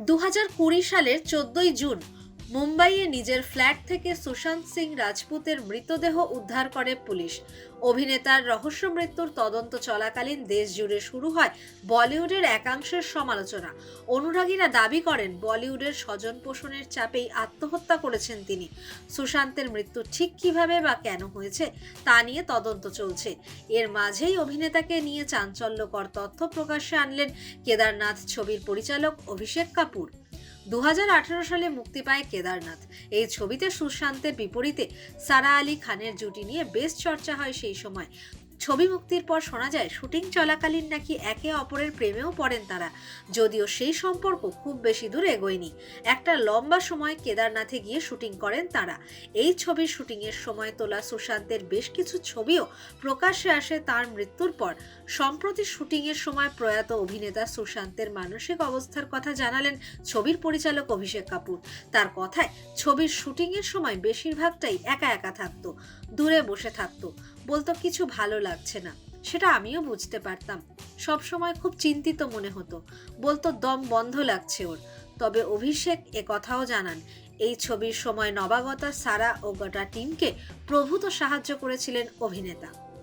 দু সালের চোদ্দই জুন মুম্বাইয়ে নিজের ফ্ল্যাট থেকে সুশান্ত সিং রাজপুতের মৃতদেহ উদ্ধার করে পুলিশ। অভিনেতার রহস্য মৃত্যুর তদন্ত চলাকালীন দেশ জুড়ে শুরু হয় বলিউডের একাংশের সমালোচনা। অনুরাগীরা দাবি করেন, বলিউডের স্বজন পোষণের চাপেই আত্মহত্যা করেছেন তিনি। সুশান্তের মৃত্যু ঠিক কীভাবে বা কেন হয়েছে তা নিয়ে তদন্ত চলছে। এর মাঝেই অভিনেতাকে নিয়ে চাঞ্চল্যকর তথ্য প্রকাশ্যে আনলেন কেদারনাথ ছবির পরিচালক অভিষেক কাপুর। দু হাজার আঠারো সালে মুক্তি পায় কেদারনাথ। এই ছবিতে সুশান্তের বিপরীতে সারা আলী খানের জুটি নিয়ে বেশ চর্চা হয় সেই সময়। ছবি মুক্তির পর শোনা যায়, শুটিং চলাকালীন নাকি একে অপরের প্রেমেও পড়েন তারা। যদিও সেই সম্পর্ক খুব বেশি দূর এগোয়নি। একটা লম্বা সময় কেদারনাথে গিয়ে শুটিং করেন তারা। এই ছবির শুটিংয়ের সময় তোলা সুশান্তের বেশ কিছু ছবিও প্রকাশ্যে আসে তার মৃত্যুর পর। সম্প্রতি শুটিংয়ের সময় প্রয়াত অভিনেতা সুশান্তের মানসিক অবস্থার কথা জানালেন ছবির পরিচালক অভিষেক কাপুর। তার কথায়, ছবির শুটিংয়ের সময় বেশিরভাগটাই একা একা থাকতো, দূরে বসে থাকতো। বলতো কিছু ভালো লাগছে না। সেটা আমিও বুঝতে পারতাম। সব সময় খুব চিন্তিত মনে হতো। বলতো, দম বন্ধ লাগছে ওর। তবে অভিষেক এ কথাও জানান, এই ছবির সময় নবাগতা, সারা ও গোটা টিমকে প্রভূত সাহায্য করেছিলেন অভিনেতা।